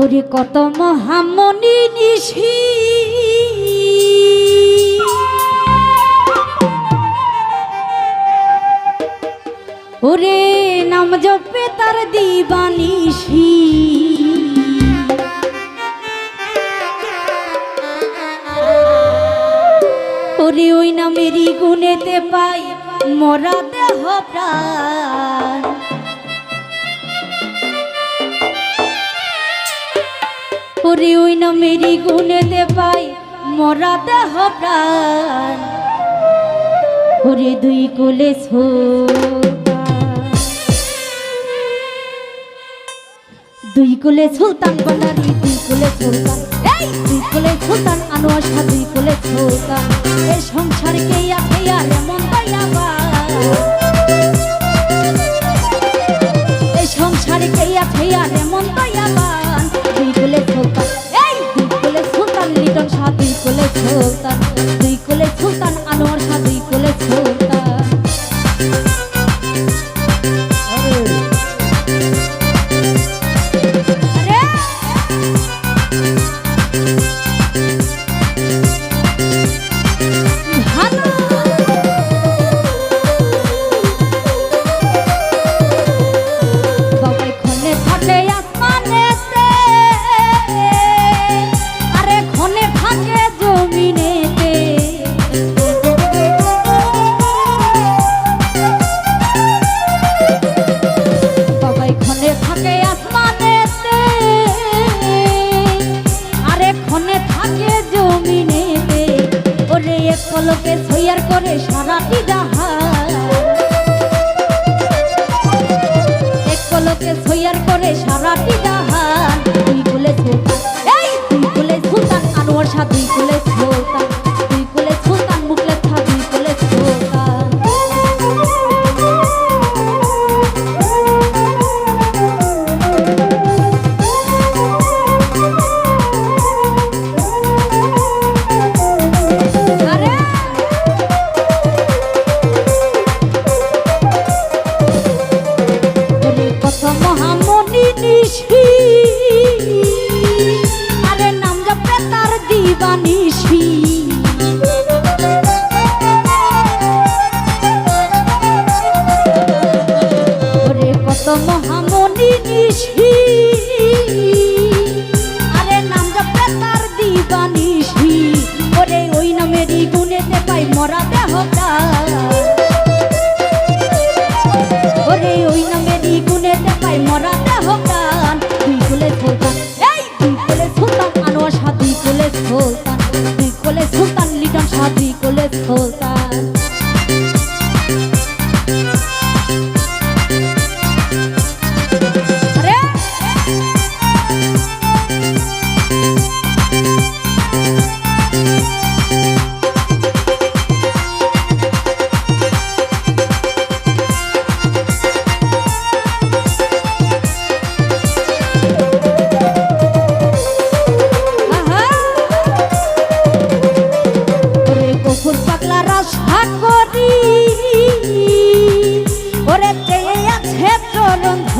ওরে কত মহামনি নিশি। ওরে নাম জপে তার দিবানিশি। ওরে ওই নামেরই গুণেতে পাই মরা দেহ প্রাণ। ওরে ওই নামেরই গুণেতে পাই মরা দেহ প্রাণ। ওরে দুই কোলে দুই কোলে সুলতান বানারি দুই কোলে সুলতান। এই, দুই কোলে সুলতান আনোয়ার শাহ দুই কোলে সুলতান। এই সংসার কে আর এমন দয়াবা এই সংসারে কে আর এমন ওরে এক সইয়ার করে সারাটি জাহাজ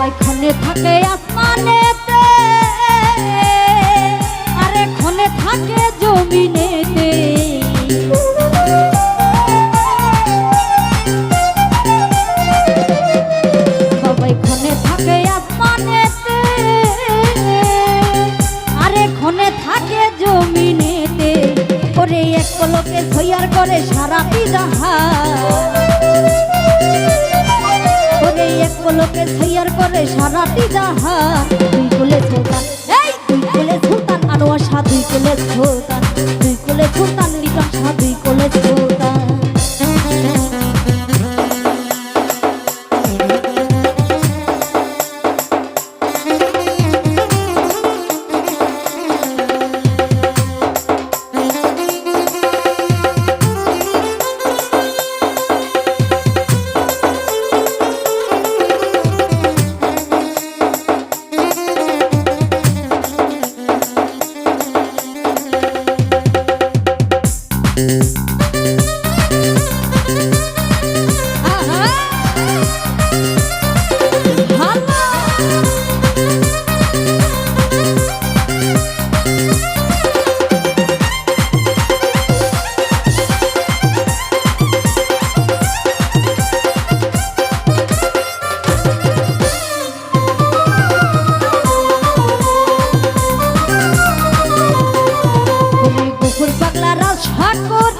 কয়ক্ষণে থাকে আসমানেতে আরে ক্ষণে থাকে জমিনেতে। কয়ক্ষণে থাকে আসমানেতে আরে ক্ষণে জমিনেতে। ওরে এক পলকে সইয়ার করে সারা পিদাহা পলকে ছাইয়ার করে সারাটি জাহান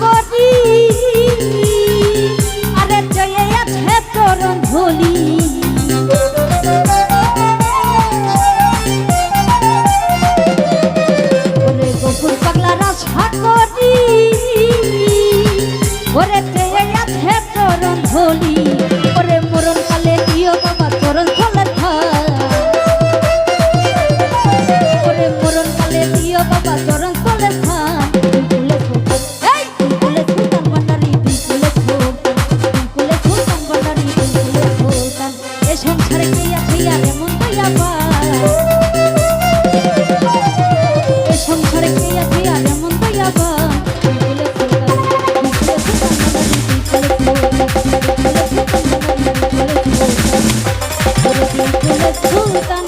কোটি ঝুমকা